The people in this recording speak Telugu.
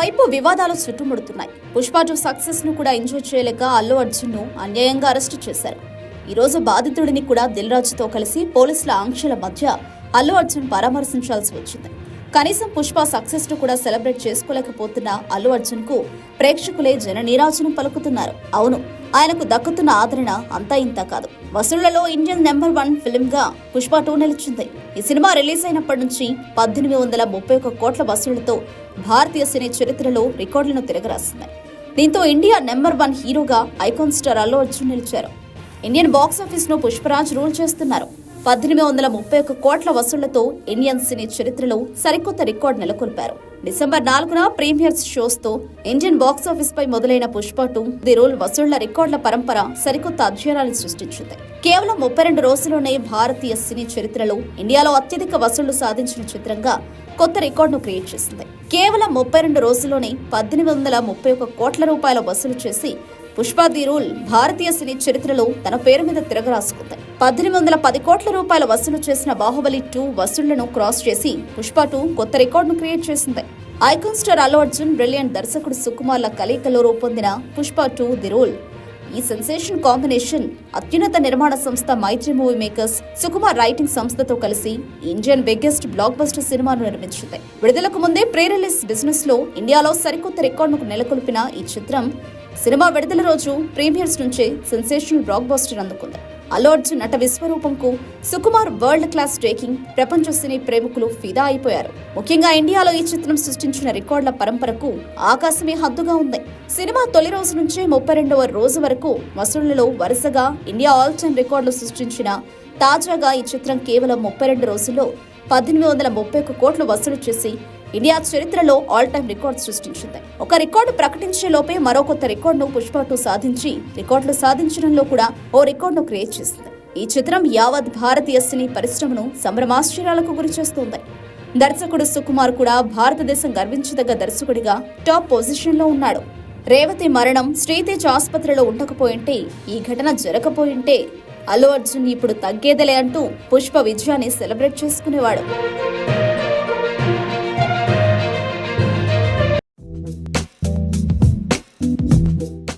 మరోవైపు వివాదాలు చుట్టుముడుతున్నాయి. పుష్ప టూ సక్సెస్ను కూడా ఎంజాయ్ చేయలేక అల్లు అర్జున్ను అన్యాయంగా అరెస్టు చేశారు. ఈ రోజు బాధితుడిని కూడా దిల్ రాజుతో కలిసి పోలీసుల ఆంక్షల మధ్య అల్లు అర్జున్ పరామర్శించాల్సి వచ్చింది. కనీసం పుష్ప సక్సెస్ను కూడా సెలబ్రేట్ చేసుకోలేకపోతున్న అల్లు అర్జున్కు ప్రేక్షకులే జన నీరాజనం పలుకుతున్నారు. అవును ఆయనకు దక్కుతున్న ఆదరణ అంతా ఇంత కాదు. వసూళ్ళలో ఇండియన్ నెంబర్ వన్ ఫిల్మ్గా పుష్ప టూ నిలిచింది. ఈ సినిమా రిలీజ్ అయినప్పటి నుంచి పద్దెనిమిది వందల ముప్పై ఒక కోట్ల వసూళ్ళతో భారతీయ సినీ చరిత్రలో రికార్డులను తిరగరాసింది. దీంతో ఇండియా నెంబర్ వన్ హీరోగా ఐకాన్ స్టార్ అల్లు అర్జున్ నిలిచారు. ఇండియన్ బాక్సాఫీస్ను పుష్పరాజ్ రూల్ చేస్తున్నారు. పద్దెనిమిది వందల ముప్పై ఒక్క కోట్ల వసూళ్ళతో ఇండియన్ సినీ చరిత్రలో సరికొత్త రికార్డు నెలకొల్పారు. డిసెంబర్ నాలుగున ప్రీమియర్స్ షోస్తో ఇండియన్ బాక్సాఫీస్ పై మొదలైన పుష్ప టూ ది రోల్ వసూళ్ళ రికార్డుల పరంపర సరికొత్త అధ్యయనాన్ని సృష్టించింది. కేవలం ముప్పై రెండు రోజుల్లోనే భారతీయ సినీ చరిత్రలో ఇండియాలో అత్యధిక వసూళ్ళు సాధించిన చిత్రంగా కొత్త రికార్డును క్రియేట్ చేసింది. కేవలం ముప్పై రెండు రోజుల్లోనే పద్దెనిమిది వందల ముప్పై ఒక కోట్ల రూపాయల వసూలు చేసి పుష్ప ది రూల్ భారతీయ సినీ చరిత్రలో తన పేరు మీద తిరగరాసుకుంది. పద్దెనిమిది వందల పది కోట్ల రూపాయల వసూలు చేసిన బాహుబలి టూ వసూళ్ళను క్రాస్ చేసి పుష్ప టూ కొత్త రికార్డును క్రియేట్ చేసింది. Icon star Allu Arjun brilliant దర్శకుడు సుకుమార్ల కలయికలో రూపొందిన పుష్ప టూ ది రూల్ ఈ సెన్సేషన్ కాంబినేషన్ అత్యున్నత నిర్మాణ సంస్థ Mythri movie makers Sukumar writing సంస్థతో కలిసి ఇండియన్ బిగ్గెస్ట్ బ్లాక్ బస్టర్ సినిమాను నిర్మించింది. విడుదలకు ముందే ప్రీ రిలీజ్ బిజినెస్లో ఇండియాలో సరికొత్త రికార్డును నెలకొల్పిన ఈ చిత్రం సినిమా విడుదల రోజు ప్రీమియర్స్ నుంచే సెన్సేషనల్ బ్లాక్ బస్టర్ అందుకుంది. అల్లు అర్జున్ నట విశ్వరూపంకు సుకుమార్ వరల్డ్ క్లాస్ టేకింగ్ ప్రపంచ సినీ ప్రేమికులు ఫిదా అయిపోయారు. ముఖ్యంగా ఇండియాలో ఈ చిత్రం సృష్టించిన రికార్డుల పరంపరకు ఆకాశమే హద్దుగా ఉంది. సినిమా తొలి రోజు నుంచే ముప్పై రెండవ రోజు వరకు వసూళ్ళలో వరుసగా ఇండియా ఆల్ టైమ్ రికార్డులు సృష్టించిన తాజాగా ఈ చిత్రం కేవలం ముప్పై రెండు రోజుల్లో పద్దెనిమిది వందల ముప్పై ఒక్క కోట్లు వసూలు చేసి ఇండియా చరిత్రలో ఆల్ టైమ్ రికార్డ్ సృష్టించింది. ఒక రికార్డు ప్రకటించే లోపే మరో కొత్త రికార్డును పుష్ప టూ సాధించి రికార్డులు సాధించడంలో కూడా ఓ రికార్డును క్రియేట్ చేసింది. ఈ చిత్రం యావత్ భారతీయ సినీ పరిశ్రమను సంభ్రమాశ్చర్యాలకు గురిచేస్తోంది దర్శకుడు సుకుమార్ కూడా భారతదేశం గర్వించదగ్గ దర్శకుడిగా టాప్ పొజిషన్లో ఉన్నాడు. రేవతి మరణం శ్రీతేజ్ ఆసుపత్రిలో ఉండకపోయింటే ఈ ఘటన జరగకపోయింటే అల్లు అర్జున్ ఇప్పుడు తగ్గేదలే అంటూ పుష్ప విజయాన్ని సెలబ్రేట్ చేసుకునేవాడు.